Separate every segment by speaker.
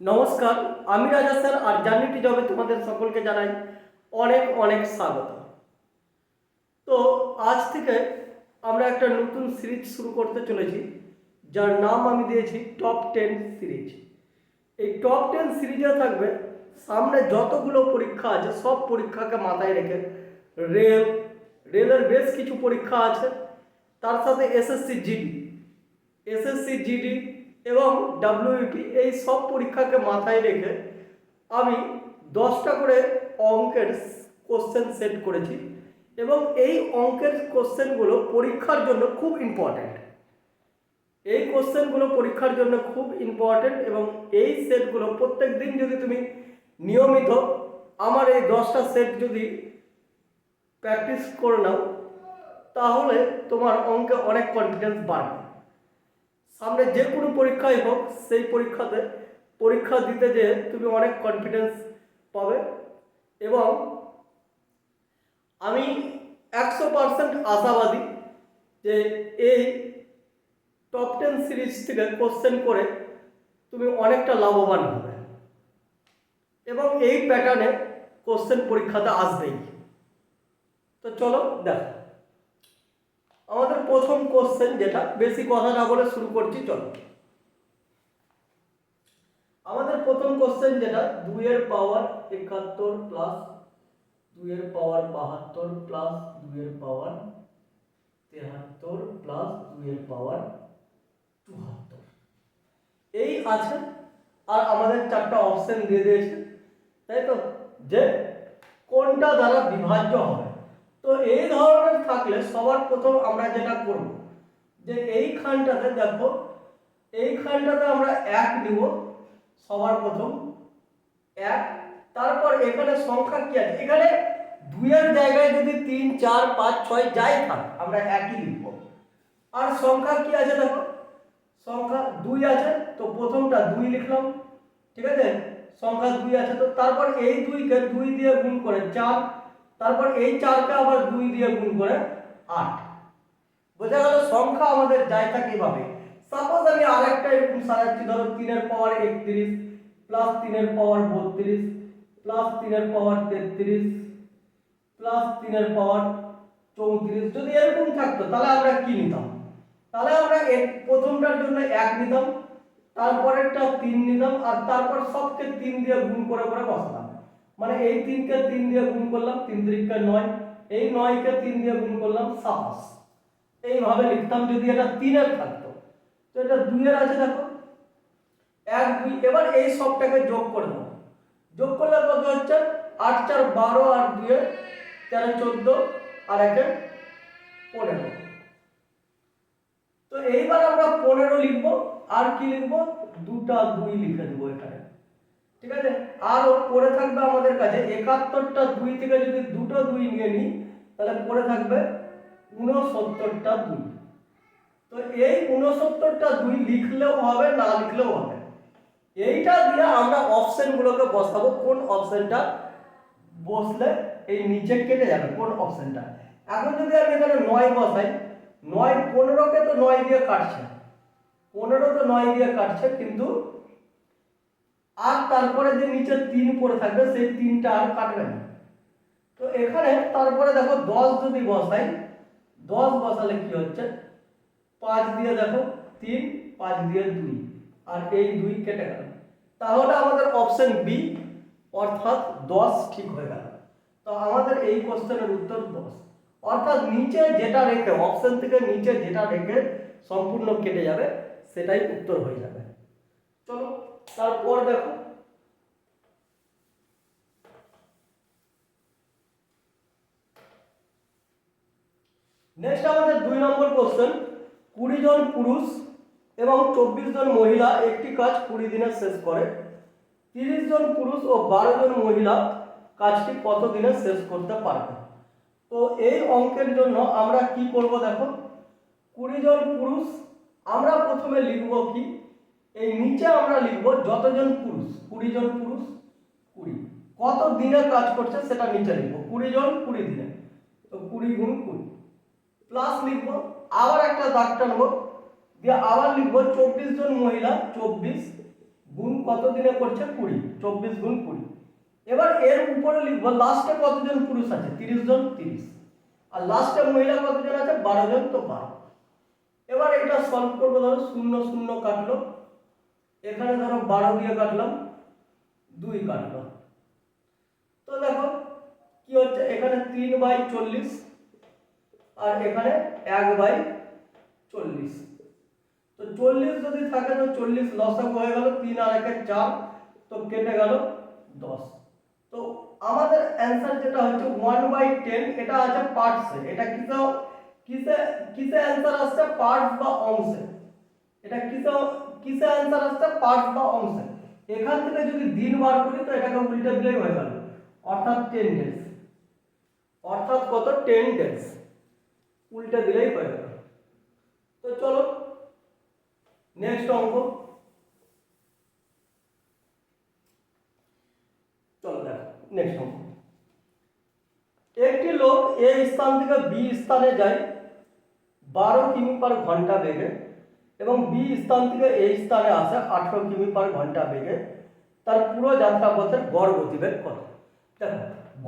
Speaker 1: নমস্কার, আমি রাজা স্যার আর জার্নিটি জবে তোমাদের সকলকে জানাই অনেক অনেক স্বাগত। তো আজ থেকে আমরা একটা নতুন সিরিজ শুরু করতে চলেছি, যার নাম আমি দিয়েছি টপ টেন সিরিজ। এই টপ টেন সিরিজে থাকবে, সামনে যতগুলো পরীক্ষা আছে, সব পরীক্ষাকে মাথায় রেখে রেল, রেলের বেশ কিছু পরীক্ষা আছে। তার সাথে এসএসসি জিডি। এসএসসি জিডি এবং ডাব্লিউপি এই সব পরীক্ষাকে মাথায় রেখে আমি দশটা করে অঙ্কের কোশ্চেন সেট করেছি এবং এই অঙ্কের কোশ্চেনগুলো পরীক্ষার জন্য খুব ইম্পর্ট্যান্ট এই কোশ্চেনগুলো পরীক্ষার জন্য খুব ইম্পর্ট্যান্ট এবং এই সেটগুলো প্রত্যেক দিন যদি তুমি নিয়মিত আমার এই দশটা সেট যদি প্র্যাকটিস করে নাও, তাহলে তোমার অঙ্কে অনেক কনফিডেন্স বাড়বে। সামনে যে কোনো পরীক্ষাই হোক, সেই পরীক্ষাতে, পরীক্ষা দিতে যেয়ে তুমি অনেক কনফিডেন্স পাবে এবং আমি একশো পার্সেন্ট আশাবাদী যে এই টপ টেন সিরিজ থেকে কোশ্চেন করে তুমি অনেকটা লাভবান হবে এবং এই প্যাটার্নে কোশ্চেন পরীক্ষাতে আসবেই। তো চলো, দেখো। আমাদের প্রথম কোশ্চেন যেটা, বেশি কথা না বলে শুরু করছি, চলো। আমাদের প্রথম কোশ্চেন যেটা, দুইয়ের পাওয়ার একাত্তর প্লাস দুইয়ের পাওয়ার বাহাত্তর প্লাস দুইয়ের পাওয়ার তেহাত্তর প্লাস দুইয়ের পাওয়ার চুহাত্তর এই আছে, আর আমাদের চারটা অপশন দিয়ে দিয়েছে, তাই তো? যে কোনটা দ্বারা বিভাজ্য হবে? তো এই ধরনের থাকলে সবার প্রথম আমরা যেটা করব, যে এইখানটাতে দেখো এই খানটাতে আমরা এক নিব, সবার প্রথম এক। তারপর এখানে সংখ্যা কি আছে? এখানে দুইয়ের জায়গায় যদি তিন, চার, পাঁচ, ছয় যাই থাক, আমরা একই লিখব। আর সংখ্যা কি আছে দেখো? সংখ্যা দুই আছে, তো প্রথমটা দুই লিখলাম, ঠিক আছে? সংখ্যা দুই আছে, তো তারপর এই দুইকে দুই দিয়ে গুণ করে চার তারপর এই চারকে আবার দুই দিয়ে গুণ করে আট। বোঝা গেল সংখ্যা আমাদের যায় থাকে এভাবে সাপোজ আমি আরেকটা এরকম সাজাচ্ছি ধরো তিনের পাওয়ার একত্রিশ প্লাস তিনের পাওয়ার বত্রিশ প্লাস তিনের পাওয়ার তেত্রিশ প্লাস তিনের পাওয়ার চৌত্রিশ। যদি এরকম থাকতো, তাহলে আমরা কি নিতাম? তাহলে আমরা প্রথমটার জন্য এক নিতাম, তারপরেরটা তিন নিতাম, আর তারপর সবকে তিন দিয়ে গুণ করে করে বসাতাম। মানে এই তিনকে তিন দিয়ে গুণ করলাম, তিন তিরিককে নয়। এই নয়কে তিন দিয়ে গুণ করলাম সাতাশ। এইভাবে লিখতাম যদি এটা তিনের থাকতো। তো এটা দুইয়ের আছে দেখো। এক, দুই, এবার এই সবটাকে যোগ করে দেবো যোগ করলে কত হচ্ছে? আট, চার, বারো, আর দুয়ে তেরো, চোদ্দ, আর একে পনেরো। তো এইবার আমরা পনেরো লিখব, আর কি লিখব? দুটা দুই লিখে দেবো এখানে। ঠিক আছে? আর পরে থাকবে আমাদের কাছে। একাত্তরটা দুই থেকে যদি দুটো দুই নিয়ে নিই, তাহলে পরে থাকবে উনসত্তরটা দুই। তো এই উনসত্তরটা দুই লিখলেও হবে, না লিখলেও হবে। এইটা দিয়ে আমরা অপশনগুলোকে বসাবো। কোন অপশনটা বসলে এই নিচে কেটে যাবে, কোন অপশনটা এখন যদি আমি এখানে নয় বসাই, নয় পনেরোকে তো নয় দিয়ে কাটছে। পনেরো তো নয় দিয়ে কাটছে, কিন্তু আর তারপরে যে নিচে তিন পড়ে থাকবে, সেই তিনটা আর কাটবে না। তো এখানে তারপরে দেখো দশ যদি বসাই, দশ বসালে কি হচ্ছে? পাঁচ দিয়ে দেখো, তিন, পাঁচ দিয়ে দুই। আর এই দুই কেটে গেল। তাহলে আমাদের অপশন বি অর্থাৎ দশ ঠিক হয়ে গেল। তো আমাদের এই কোশ্চেনের উত্তর দশ। অর্থাৎ নিচে যেটা রেখে অপশন থেকে নিচে যেটা রেখে সম্পূর্ণ কেটে যাবে, সেটাই উত্তর হয়ে যাবে। চলো। তারপর দেখো। নেক্সট আমাদের দুই নম্বর কোশ্চেন কুড়ি জন পুরুষ এবং চব্বিশ জন মহিলা একটি কাজ কুড়ি দিনে শেষ করে। তিরিশ জন পুরুষ ও বারো জন মহিলা কাজটি কত দিনে শেষ করতে পারবে? তো এই অঙ্কের জন্য আমরা কি করব দেখো? কুড়ি জন পুরুষ, আমরা প্রথমে লিখব কি? এই নিচে আমরা লিখব যতজন পুরুষ, কুড়ি জন পুরুষ, কুড়ি। কত দিনে কাজ করছে সেটা নিচে লিখব, কুড়ি জন, কুড়ি দিনে। তো কুড়ি গুণ কুড়ি। প্লাস লিখব, আবার একটা দাগটা নেব দিয়ে আবার লিখব চব্বিশ জন মহিলা, চব্বিশ গুণ কত দিনে করছে কুড়ি, চব্বিশ গুণ কুড়ি। এবার এর উপরে লিখব লাস্টে কতজন পুরুষ আছে? তিরিশ জন, তিরিশ। আর লাস্টে মহিলা কতজন আছে? বারো জন, তো বারো। এবার এটা সলভ করব ধরো, শূন্য শূন্য কাটলো। এখানে ধরো বারো দিয়ে কাটলাম, দুই কাটলো। তো দেখো, কি হচ্ছে? এখানে তিন বাই চল্লিশ আর এখানে এক বাই চল্লিশ। তো চল্লিশ যদি থাকে, তো চল্লিশ লসাগু হয়ে গেল তিন আর একে চার, তো কেটে গেল দশ। তো আমাদের অ্যান্সার যেটা হচ্ছে ওয়ান বাই টেন এটা আছে পার্টসে এটা কিসে কিসে কিসে অ্যান্সার আসছে? পার্টস বা অংশে। এটা কিসে কিসে অ্যান্সার আসছে? পার্টস বা অংশে। এখান থেকে যদি দিন বার করি, তো এটাকে উল্টে দিলেই হয়ে গেল। অর্থাৎ টেন ডেজ অর্থাৎ কত? টেন ডেজ উল্টে দিলেই হয়ে গেল। তো চলো নেক্সট অঙ্ক। চলো দেখো নেক্সট অঙ্ক। একটি লোক এ স্থান থেকে বি স্থানে যায়, বারো কিমি পার ঘণ্টা বেগে। এবং বি স্থান থেকে এই স্থানে আসে আঠেরো কিমি পার ঘণ্টা বেগে। তার পুরো যাত্রাপথের গড় গতিবেগ কত? দেখো,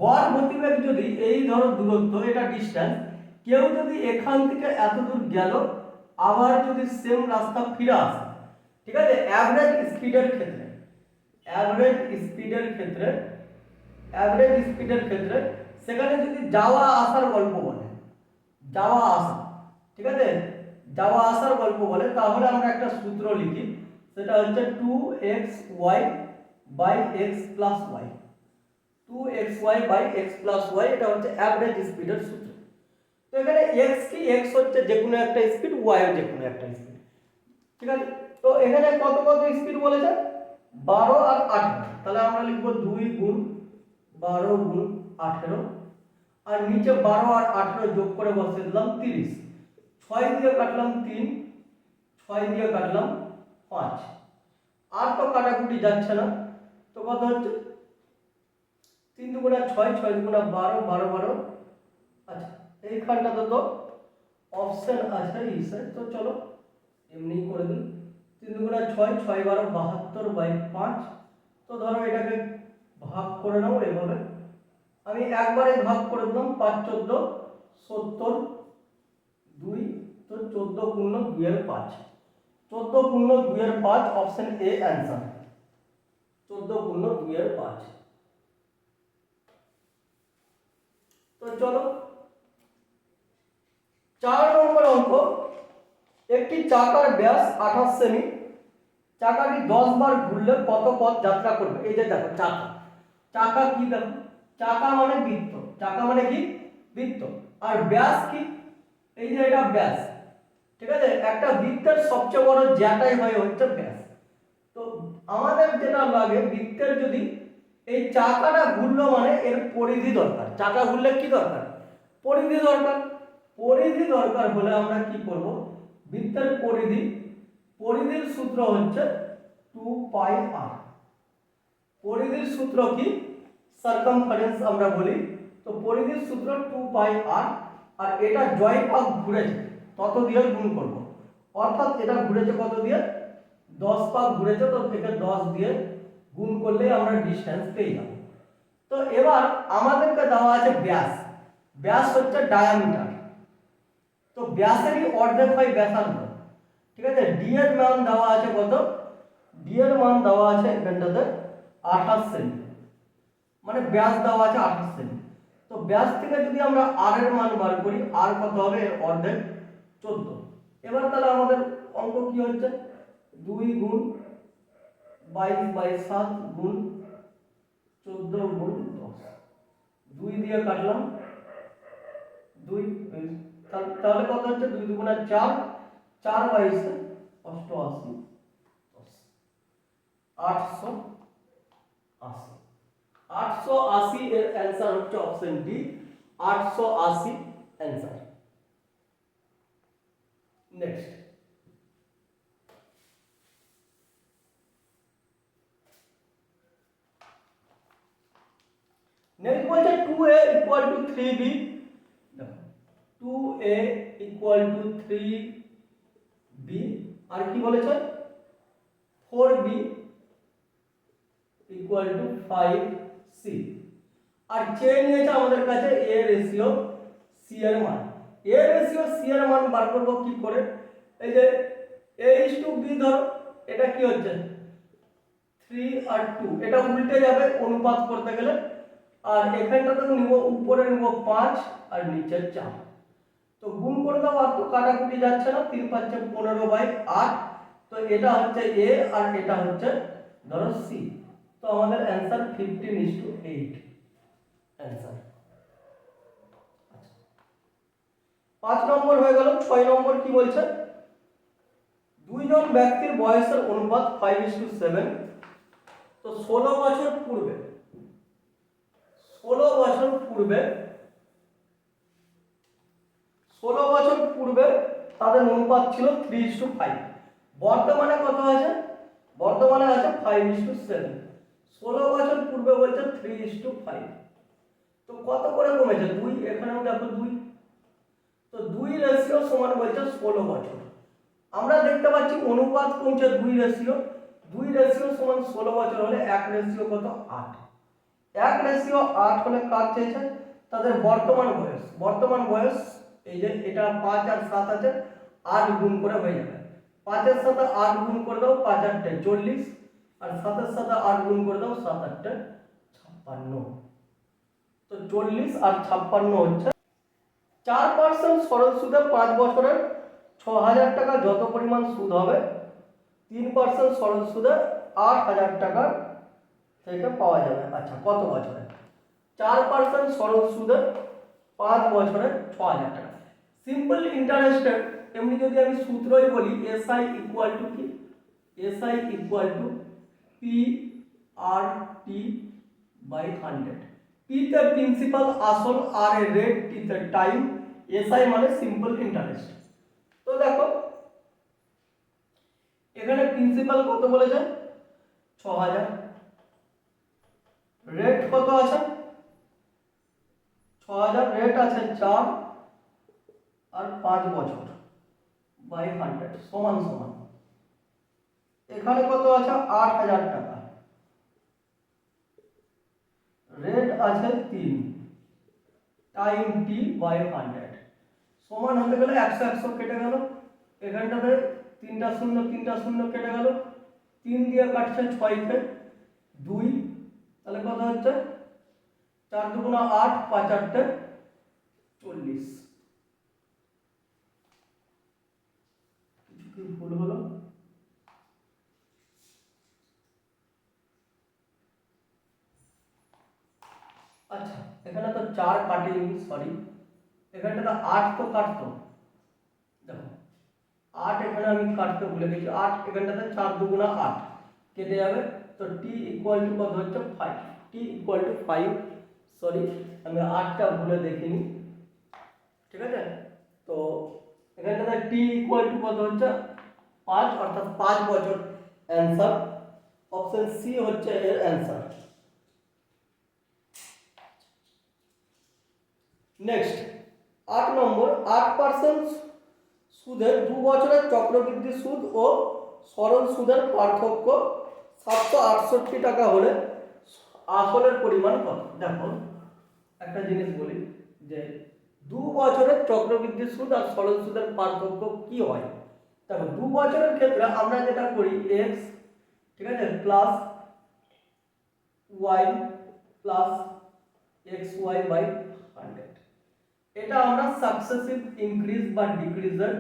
Speaker 1: গড় গতিবেগ যদি এই ধরো দূরত্ব, এটা ডিস্টেন্স কেউ যদি এখান থেকে এত দূর গেল, আবার যদি সেম রাস্তা ফিরে আসে, ঠিক আছে? অ্যাভারেজ স্পিডের ক্ষেত্রে অ্যাভারেজ স্পিডের ক্ষেত্রে অ্যাভারেজ স্পিডের ক্ষেত্রে, সেখানে যদি যাওয়া আসার গল্প বলে, যাওয়া আসা, ঠিক আছে? যাওয়া আসার গল্প বলে, তাহলে আমরা একটা সূত্র লিখি। সেটা হচ্ছে two x y by x plus y two x y by x plus y এটা হচ্ছে অ্যাভারেজ স্পিডের সূত্র। তো এখানে এক্স কি? এক্স হচ্ছে যে কোনো একটা স্পিড ওয়াই যে কোনো একটা স্পিড ঠিক আছে? তো এখানে কত কত স্পিড বলেছে? বারো আর আঠেরো। তাহলে আমরা লিখব দুই গুণ বারো গুণ আঠেরো। আর নিচে বারো আর আঠেরো যোগ করে বসিয়ে দিলাম তিরিশ। ছয় দিয়ে কাটলাম তিন, ছয় দিয়ে কাটলাম পাঁচ। আর তো কাটাকুটি যাচ্ছে না। তো কত হচ্ছে? তিন দুগুণা ছয় ছয় দুগুণা বারো বারো বারো। আচ্ছা এইখানটাতে তো অপশন আছে ইসে তো চলো, এমনি করে দিই। তিন দুগুণা ছয় ছয় বারো, বাহাত্তর বাই পাঁচ। তো ধরো এটাকে ভাগ করে নাও এভাবে। আমি একবারে ভাগ করে দিলাম, পাঁচ, চোদ্দ, সত্তর, দুই তো চোদ্দ পূর্ণ দুইয়ের পাঁচ। চোদ্দ পূর্ণ দুইয়ের পাঁচ অপশন এ অ্যান্সার চোদ্দ পূর্ণ দুইয়ের পাঁচ। তো চলো, চার নম্বর অঙ্ক। একটি চাকার ব্যাস আঠাশ সেমি। চাকাটি দশ বার ঘুরলে কত পথ যাত্রা করবে? এই যে দেখো, চাকা। চাকা কি দেখো? চাকা মানে বৃত্ত। চাকা মানে কি? বৃত্ত। আর ব্যাস কি? এই যে এটা ব্যাস। ঠিক আছে? একটা বৃত্তের সবচেয়ে বড় জ্যাটাই হয় হচ্ছে ব্যাস। তো আমাদের যেটা লাগে, বৃত্তের যদি এই চাকাটা ঘুরলো মানে এর পরিধি দরকার। চাকা ঘুরলে কি দরকার? পরিধি দরকার। পরিধি দরকার হলে আমরা কি করব? বৃত্তের পরিধি, পরিধির সূত্র হচ্ছে টু পাই আর পরিধির সূত্র কি? সার্কামফারেন্স আমরা বলি। তো পরিধির সূত্র টু পাই আর আর এটা জয় পাক ঘুরেছে। তত দিয়ে গুণ করব। অর্থাৎ এটা ঘুরেছে কত দিয়ে? দশ পাক ঘুরেছে, তো থেকে দশ দিয়ে গুণ করলে আমরা ডিস্টেন্স পেয়ে যাব। তো এবার আমাদেরকে দেওয়া আছে ব্যাস। ব্যাস হচ্ছে ডায়ামিটার তো ব্যাসেরই অর্ধেক হয় ব্যাসার্ধ। ঠিক আছে? ডি এর মান দেওয়া আছে কত? ডি এর মান দেওয়া আছে এখানটাতে আঠাশ সেমি। মানে ব্যাস দেওয়া আছে আঠাশ সেমি। তো ব্যাস থেকে যদি আমরা আর এর মান বার করি আর কত হবে? অর্ধেক। চোদ্দ। এবার তাহলে আমাদের অঙ্ক কি হচ্ছে? দুই গুণ বাইশ বাই সাত গুণ চোদ্দ গুণ দশ। দুই দিয়ে কাটলাম। দুই তাহলে কত হচ্ছে? দুই দুগুণা চার। চার বাইশে অষ্টআশি। আটশো আশি। আটশো আশি এর অ্যান্সার হচ্ছে অপশন ডি আটশো আশি অ্যান্সার নেক্সট নেক্সট বলছে two A equal to three B two A equal to three B আর কি বলেছে? Four B equal to five C আর চেয়ে নিয়েছে আমাদের কাছে এ রেশিও সি এর মান। এ রেশিও সি এর মান বার করব কি করে? এই যে এ ইস টু বি ধরো, এটা কি হচ্ছে? থ্রি আর টু এটা উল্টে যাবে অনুপাত করতে গেলে। আর এখানটাতে নিব, উপরে নিব পাঁচ আর নিচে চার। তো গুণ করে দাও, আর তো কাটাকুটি যাচ্ছে না, তিন পাঁচে পনেরো বাই আট। তো এটা হচ্ছে এ আর এটা হচ্ছে ধরো সি তো আমাদের answer fifteen is two eight answer পাঁচ নম্বর হয়ে গেল, ছয় নম্বর কি বলছে? দুইজন ব্যক্তির বয়সের অনুপাত ফাইভ ইস টু সেভেন তো ষোলো বছর পূর্বে, ষোলো বছর পূর্বে, ষোলো বছর পূর্বে তাদের অনুপাত ছিল থ্রি ইস টু ফাইভ বর্তমানে কত আছে? বর্তমানে আছে ফাইভ ইস টু সেভেন ষোলো বছর পূর্বে বলছে থ্রি ইস টু ফাইভ তো কত করে কমেছে? দুই, এখানেও দেখো দুই। তো দুই রেশিও সমান বলছে ষোলো বছর। আমরা দেখতে পাচ্ছি অনুপাত কমছে দুই রেশিও দুই রেশিও সমান ষোলো বছর হলে এক রেশিও কত? আট। এক রেশিও আট হলে কাজ চেয়েছে? তাদের বর্তমান বয়স। বর্তমান বয়স, এই যে এটা পাঁচ আর সাত আছে, আট গুণ করে হয়ে যাবে। পাঁচের সাথে আট গুণ করে দাও, পাঁচ আটটে চল্লিশ। আর সাতের সাথে আট গুণ করে দাও, সাত আটটে ছাপ্পান্ন। তো চল্লিশ আর ছাপ্পান্ন হচ্ছে চার পার্সেন্ট সরল সুদে পাঁচ বছরের ছ হাজার টাকা যত পরিমাণ সুদ হবে, তিন পার্সেন্ট সরল সুদে আট হাজার টাকা থেকে পাওয়া যাবে। আচ্ছা কত বছরে? চার পার্সেন্ট সরল সুদে পাঁচ বছরে ছ হাজার টাকা সিম্পল ইন্টারেস্টের এমনি যদি আমি সূত্রই বলি এসআই ইকুয়াল টু কি? SI equal to P R T by hundred পিতে প্রিন্সিপাল আসল আর এ রেট টিতে টাইম এসআই মানে সিম্পল ইন্টারেস্ট তো দেখো, এখানে প্রিন্সিপাল কত বলেছে ছ হাজার রেট কত আছে? ছ হাজার রেট আছে চার আর পাঁচ বছর বাই হান্ড্রেড সমান সমান। এখানে কত আছে? আট হাজার টাকা। রেট আছে তিন টাইম টি বাই হান্ড্রেড সমান হতে গেলে একশো একশো কেটে গেল। এখানটাতে তিনটা শূন্য তিনটা শূন্য কেটে গেল। তিন দিয়ে কাটছে ছয়কে দুই। তাহলে কত হচ্ছে? চার দুগুণা আট পাঁচ আটটে চল্লিশ। কি ভুল হলো। আচ্ছা এখানে তো চার কাটিনি সরি এখানটা তো আট তো কাটতো। দেখো, আট এখানে আমি কাটতে ভুলে গেছি। আট এখানটাতে চার দুগুণা আট। কেটে যাবে, তো টি ইকুয়াল টু কত হচ্ছে? Five T equal to five sorry আমি আটটা ভুলে দেখিনি। ঠিক আছে? তো এখানটাতে টি ইকুয়াল টু কত হচ্ছে? পাঁচ, অর্থাৎ পাঁচ বছর অ্যান্সার অপশন সি হচ্ছে এর অ্যান্সার নেক্সট আট নম্বর, আট পার্সেন্ট সুদের দু বছরের চক্রবৃদ্ধি সুদ ও সরল সুদের পার্থক্য সাতশো আটষট্টি টাকা হলে আসলের পরিমাণ কত? দেখো, একটা জিনিস বলি যে দু বছরের চক্রবৃদ্ধি সুদ আর সরল সুদের পার্থক্য কি হয়? দেখো, দু বছরের ক্ষেত্রে আমরা যেটা করি এক্স ঠিক আছে plus y plus x y by এটা আমরা সাকসেসিভ ইনক্রিজ বা ডিক্রিজের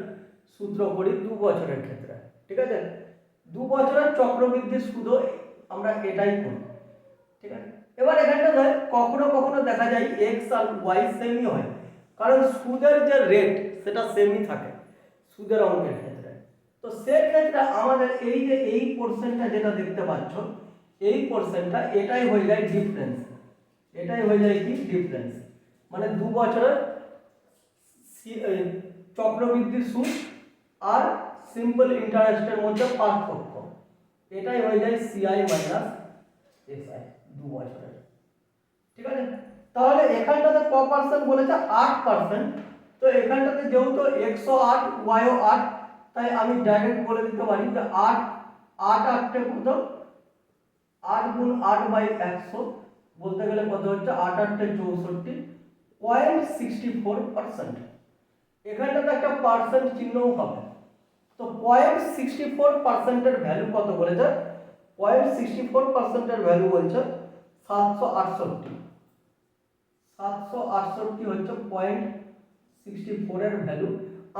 Speaker 1: সূত্র করি দু বছরের ক্ষেত্রে, ঠিক আছে? দু বছরের চক্রবৃদ্ধি সুদও আমরা এটাই করি, ঠিক আছে? এবার এখানটাতে কখনো কখনো দেখা যায় এক্স আর ওয়াই সেমই হয়, কারণ সুদের যে রেট সেটা সেমই থাকে সুদের অঙ্কের ক্ষেত্রে। তো সেক্ষেত্রে আমাদের এই যে এই পোর্শনটা যেটা দেখতে পাচ্ছ, এই পোর্শনটা এটাই হয়ে যায় ডিফারেন্স এটাই হয়ে যায় কি ডিফারেন্স মানে দু বছরের চক্রবৃদ্ধি সুদ আর সিম্পল ইন্টারেস্টের মধ্যে পার্থক্য। এটাই হয়ে যায় সিআই মাইনাস এসআই দু বছরের। ঠিক আছে? তাহলে এখানটাতে ক পার্সেন্ট বলেছে? আট পার্সেন্ট তো এখানটাতে যেহেতু একশো আট ওয়াইও আট, তাই আমি ডাইরেক্ট বলে দিতে পারি যে আট আট আটটে কত? আট গুণ আট বাই একশো বলতে গেলে কত হচ্ছে? আট আটটে চৌষট্টি পয়েন্ট সিক্সটি ফোর পার্সেন্ট এখানটাতে একটা পার্সেন্ট চিহ্নও হবে। তো পয়েন্ট সিক্সটি ফোর পার্সেন্টের ভ্যালু কত বলেছে? পয়েন্ট সিক্সটি ফোর পার্সেন্টের ভ্যালু বলছে সাতশো আটষট্টি। সাতশো আটষট্টি হচ্ছে পয়েন্ট সিক্সটি ফোরের ভ্যালু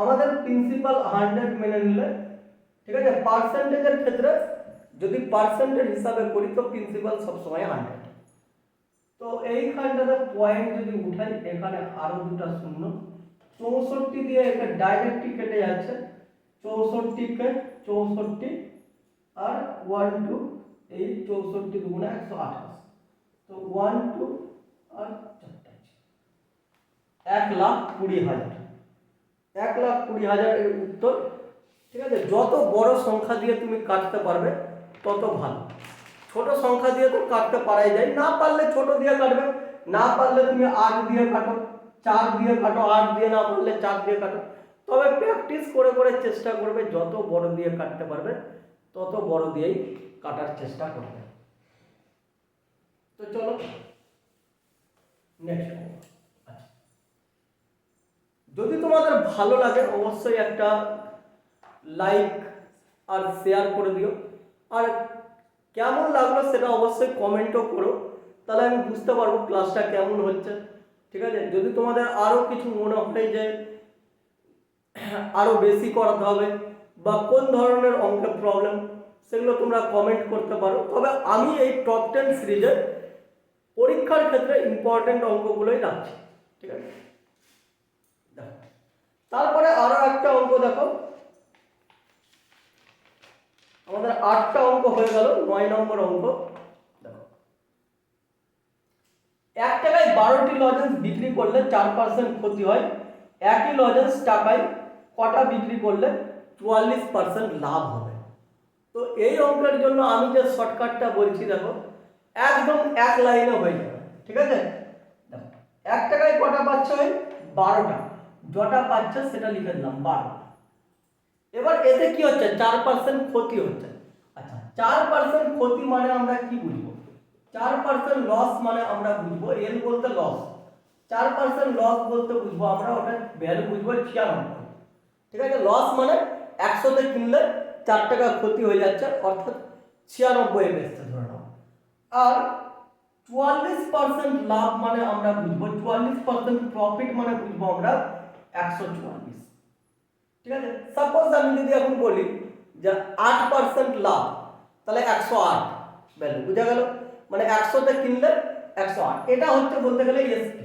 Speaker 1: আমাদের প্রিন্সিপাল হান্ড্রেড মেনে নিলে, ঠিক আছে? পার্সেন্টেজের ক্ষেত্রে যদি পার্সেন্টেজ হিসাবে করি, তো প্রিন্সিপাল সবসময় হান্ড্রেড তো এইখানটাতে পয়েন্ট যদি উঠাই, এখানে আরও দুটা শূন্য। চৌষট্টি দিয়ে এটা ডাইরেক্টলি কেটে যাচ্ছে। চৌষট্টিকে চৌষট্টি আর ওয়ান টু, এই চৌষট্টি দুগুণে একশো আঠাশ। তো ওয়ান টু আর চারটা। এক লাখ কুড়ি হাজার। এক লাখ কুড়ি হাজারের উত্তর, ঠিক আছে? যত বড় সংখ্যা দিয়ে তুমি কাটতে পারবে, তত ভালো। ছোট সংখ্যা দিয়ে তো কাটতে পারাই যায়। না পারলে ছোট দিয়ে কাটবে, না পারলে তুমি আট দিয়ে কাটো। চার দিয়ে কাটো, আট দিয়ে না বললে চার দিয়ে কাটো। তবে প্র্যাকটিস করে করে চেষ্টা করবে, যত বড় দিয়ে কাটতে পারবে, তত বড় দিয়েই কাটার চেষ্টা করবে। তো চলো নেক্সট আচ্ছা। যদি তোমাদের ভালো লাগে, অবশ্যই একটা লাইক আর শেয়ার করে দিও। আর কেমন লাগল সেটা অবশ্যই কমেন্টও করো। তাহলে আমি বুঝতে পারব ক্লাসটা কেমন হচ্ছে। ঠিক আছে? যদি তোমাদের আরও কিছু মনে হয় যে আরও বেশি করাতে হবে বা কোন ধরনের অঙ্কের প্রবলেম সেগুলো তোমরা কমেন্ট করতে পারো। তবে আমি এই টপ টেন সিরিজের পরীক্ষার ক্ষেত্রে ইম্পর্টেন্ট অঙ্কগুলোই রাখছি। ঠিক আছে? তারপরে আরও একটা অঙ্ক দেখো। আমাদের আটটা অঙ্ক হয়ে গেল, নয় নম্বর অঙ্ক। এক টাকায় বারোটি লজেন্স বিক্রি করলে চার পার্সেন্ট ক্ষতি হয়, একই লজেন্স টাকায় কটা বিক্রি করলে চুয়াল্লিশ পার্সেন্ট লাভ হবে। তো এই অঙ্কের জন্য আমি যে শর্টকাটটা বলছি, দেখো, একদম এক লাইনে হয়ে যাবে, ঠিক আছে? এক টাকায় কটা পাচ্ছে বারোটা, যটা পাচ্ছে সেটা লিখে দিলাম বারো। এবার এতে কি হচ্ছে? চার পার্সেন্ট ক্ষতি হচ্ছে। আচ্ছা চার পার্সেন্ট ক্ষতি মানে আমরা কি বুঝব? চার পার্সেন্ট লস মানে আমরা বুঝব এল বলতে লস চার পার্সেন্ট লস বলতে বুঝব আমরা, ওটা ভ্যালু বুঝব ছিয়ানব্বই। ঠিক আছে? লস মানে একশোতে কিনলে চার টাকা ক্ষতি হয়ে যাচ্ছে, অর্থাৎ ছিয়ানব্বই বেসছে ধরে নাও। আর চুয়াল্লিশ পার্সেন্ট লাভ মানে আমরা বুঝব, চুয়াল্লিশ পার্সেন্ট প্রফিট মানে বুঝব আমরা একশো চুয়াল্লিশ। ঠিক আছে? সাপোজ আমি যদি এখন বলি যে আট পার্সেন্ট লাভ, তাহলে একশো আট ভ্যালু বুঝা গেল? মানে একশোতে কিনলে একশো আট। এটা হচ্ছে বলতে গেলে এসপি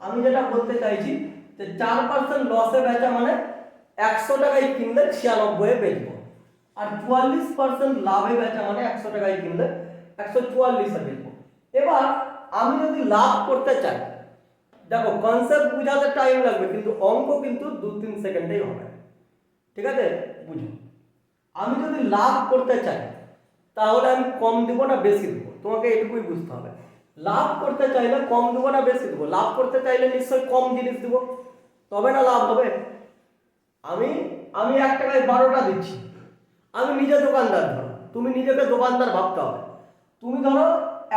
Speaker 1: আমি যেটা বলতে চাইছি যে চার পার্সেন্ট লসে বেচা মানে একশো টাকায় কিনলে ছিয়ানব্বই বেচবো। আর চুয়াল্লিশ পার্সেন্ট লাভে বেচা মানে একশো টাকায় কিনলে একশো চুয়াল্লিশে বেচবো। এবার আমি যদি লাভ করতে চাই, দেখো কনসেপ্ট বুঝাতে টাইম লাগবে, কিন্তু অঙ্ক কিন্তু দু তিন সেকেন্ডেই হবে। ঠিক আছে? বুঝুন আমি যদি লাভ করতে চাই, তাহলে আমি কম দেবো না, বেশি দেবো। তোমাকে এটুকুই বুঝতে হবে। লাভ করতে চাইলে কম দেবো না, বেশি দেবো। লাভ করতে চাইলে নিশ্চয়ই কম জিনিস দেবো। তবে না লাভ হবে। আমি আমি এক টাকায় বারোটা দিচ্ছি। আমি নিজে দোকানদার ধরো। তুমি নিজেকে দোকানদার ভাবতে হবে। তুমি ধরো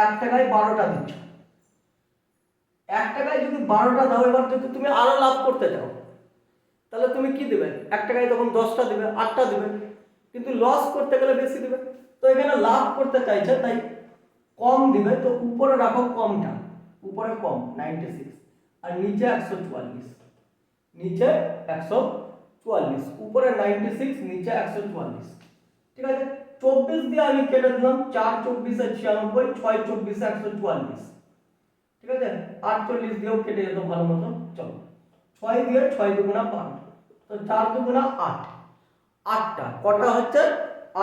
Speaker 1: এক টাকায় বারোটা দিচ্ছ। এক টাকায় যদি বারোটা দাও, এবার যদি তুমি আরও লাভ করতে চাও, তাহলে তুমি কি দেবে? এক টাকায় তখন দশটা দেবে, আটটা দেবে। কিন্তু লস করতে গেলে বেশি দেবে। তো এখানে লাভ করতে চাইছে, তাই কম দিবে, তো উপরে রাখো কমটা। উপরে কম নাইনটি সিক্স আর নিচে একশো চুয়াল্লিশ। নিচে একশো চুয়াল্লিশ। উপরে নাইনটি সিক্স নিচে একশো চুয়াল্লিশ। ঠিক আছে? চব্বিশ দিয়ে আমি কেটে দিলাম, চার চব্বিশে ছিয়ানব্বই, ছয় চব্বিশে একশো চুয়াল্লিশ। ঠিক আছে? আটচল্লিশ দিয়েও কেটে যেত ভালো মতো। চলো। ছয় দিয়ে ছয় দুগুণা বারো তো চার দুগুণা আট। আটটা। কটা হচ্ছে?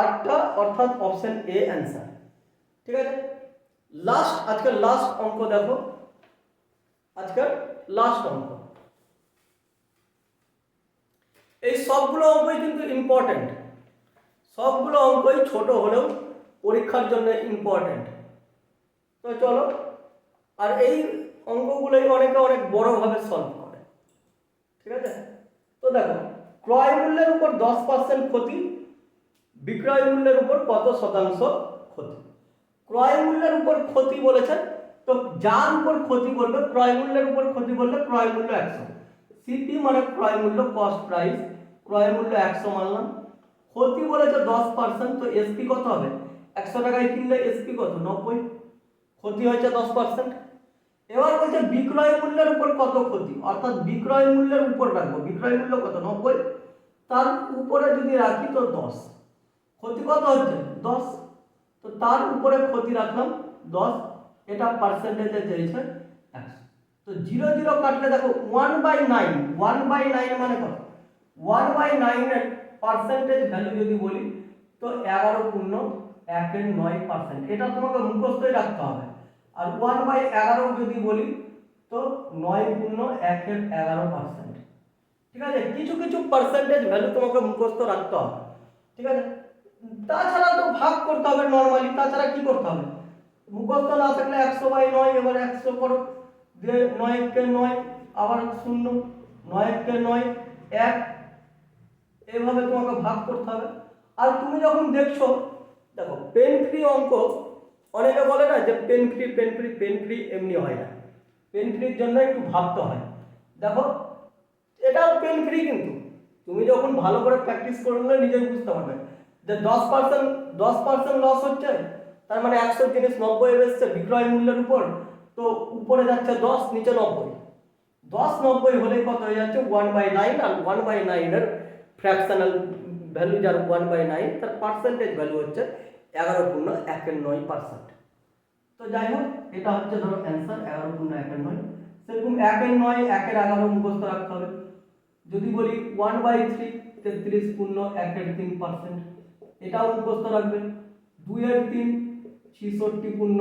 Speaker 1: আটটা, অর্থাৎ অপশন এ অ্যান্সার ঠিক আছে? লাস্ট আজকের লাস্ট অঙ্ক দেখো। আজকের লাস্ট অঙ্ক। এই সবগুলো অঙ্কই কিন্তু ইম্পর্টেন্ট সবগুলো অঙ্কই ছোট হলেও পরীক্ষার জন্য ইম্পর্টেন্ট তো চলো, আর এই অঙ্কগুলোই অনেকে অনেক বড়ভাবে সলভ করে। ঠিক আছে? তো দেখো, ক্রয় মূল্যের উপর দশ পার্সেন্ট ক্ষতি, বিক্রয় মূল্যের উপর কত শতাংশ ক্ষতি? ক্রয় মূল্যের উপর ক্ষতি বলেছে তো যার উপর ক্ষতি বলবে ক্রয় মূল্যের উপর ক্ষতি বললে ক্রয় মূল্য একশো। সিপি মানে ক্রয় মূল্য কস্ট প্রাইস ক্রয় মূল্য একশো মানলাম। ক্ষতি বলেছে দশ পার্সেন্ট তো এসপি কত হবে? একশো টাকায় কিনলে এসপি কত? নব্বই। ক্ষতি হয়েছে দশ পার্সেন্ট এবার বলছে বিক্রয় মূল্যের উপর কত ক্ষতি? অর্থাৎ বিক্রয় মূল্যের উপর রাখব। বিক্রয় মূল্য কত? নব্বই। তার উপরে যদি রাখি তো দশ। ক্ষতি কত হচ্ছে? দশ। তো তার উপরে ক্ষতি রাখলাম, দশ, এটা পার্সেন্টেজে চেয়েছে একশো। তো জিরো জিরো কাটলে দেখো one by nine one by nine মানে কত? ওয়ান বাই নাইনের পার্সেন্টেজ ভ্যালু যদি বলি, তো এগারো পূর্ণ একের নয় পার্সেন্ট এটা তোমাকে মুখস্থই রাখতে হবে। আর ওয়ান বাই এগারো যদি বলি, তো নয় পূর্ণ একের এগারো পার্সেন্ট ঠিক আছে? কিছু কিছু পার্সেন্টেজ ভ্যালু তোমাকে মুখস্থ রাখতে হবে। ঠিক আছে? তাছাড়া তো ভাগ করতে হবে নর্মালি তাছাড়া কি করতে হবে? মুখস্থ না থাকলে একশো বাই নয়, এবার একশো করো। দিয়ে নয়কে নয়, আবার শূন্য। নয় নয়কে নয়, এক। এইভাবে তোমাকে ভাগ করতে হবে। আর তুমি যখন দেখছ, দেখো পেন ফ্রি অঙ্ক, অনেকে বলে না যে pen free pen free pen free এমনি হয় না। পেন ফ্রির জন্য একটু ভাবতে হয়। দেখো, এটাও পেন ফ্রি কিন্তু। তুমি যখন ভালো করে প্র্যাকটিস করলে নিজেই বুঝতে পারবে। যে দশ পার্সেন্ট দশ পার্সেন্ট লস হচ্ছে, তার মানে একশো জিনিস নব্বই এসছে বিক্রয় মূল্যের উপর, তো উপরে যাচ্ছে দশ, নিচে নব্বই। দশ, নব্বই হলে কত হয়ে যাচ্ছে? ওয়ান বাই নাইন আর ওয়ান বাই নাইনের ফ্র্যাকশনাল ভ্যালু যার ওয়ান বাই নাইন তার পার্সেন্টেজ ভ্যালু হচ্ছে এগারো পূর্ণ একের নয় পার্সেন্ট তো যাই হোক, এটা হচ্ছে ধরো অ্যান্সার এগারো পূর্ণ একের নয়। সেরকম একের নয়, একের এগারো মুখস্থ রাখতে হবে। যদি বলি ওয়ান বাই থ্রি তেত্রিশ পূর্ণ একের তিন পার্সেন্ট এটাও মুখস্থ রাখবে দুইয়ের তিন ছিষট্টি পূর্ণ,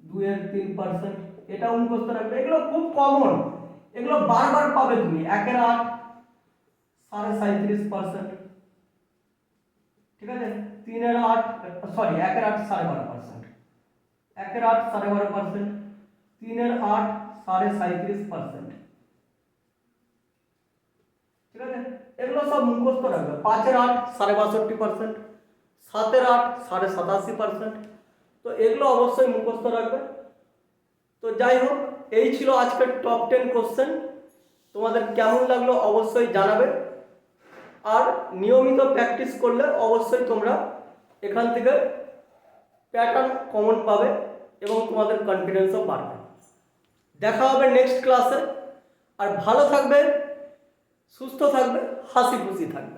Speaker 1: দুইয়ের তিন পার্সেন্ট এটাও মুখস্থ রাখবে এগুলো খুব কমন এগুলো বারবার পাবে তুমি। একের আট, সাড়ে সাঁত্রিশ পার্সেন্ট ঠিক আছে? তিনের আট সরি একের আট সাড়ে বারো পার্সেন্ট একের আট সাড়ে বারো পার্সেন্ট তিনের আট সাড়ে সাঁত্রিশ পার্সেন্ট ঠিক আছে? এগুলো সব মুখস্থ রাখবে। পাঁচের আট সাড়ে বাষট্টি পার্সেন্ট সাতের আট সাড়ে সাতাশি পার্সেন্ট তো এগুলো অবশ্যই মুখস্থ রাখবে। তো যাই হোক, এই ছিল আজকের টপ টেন কোশ্চেন তোমাদের কেমন লাগল অবশ্যই জানাবে। আর নিয়মিত প্র্যাকটিস করলে অবশ্যই তোমরা এখান থেকে প্যাটার্ন কমন পাবে এবং তোমাদের কনফিডেন্সও বাড়বে। দেখা হবে নেক্সট ক্লাসে আর ভালো থাকবে। সুস্থ থাকবে হাসি খুশি থাকবে।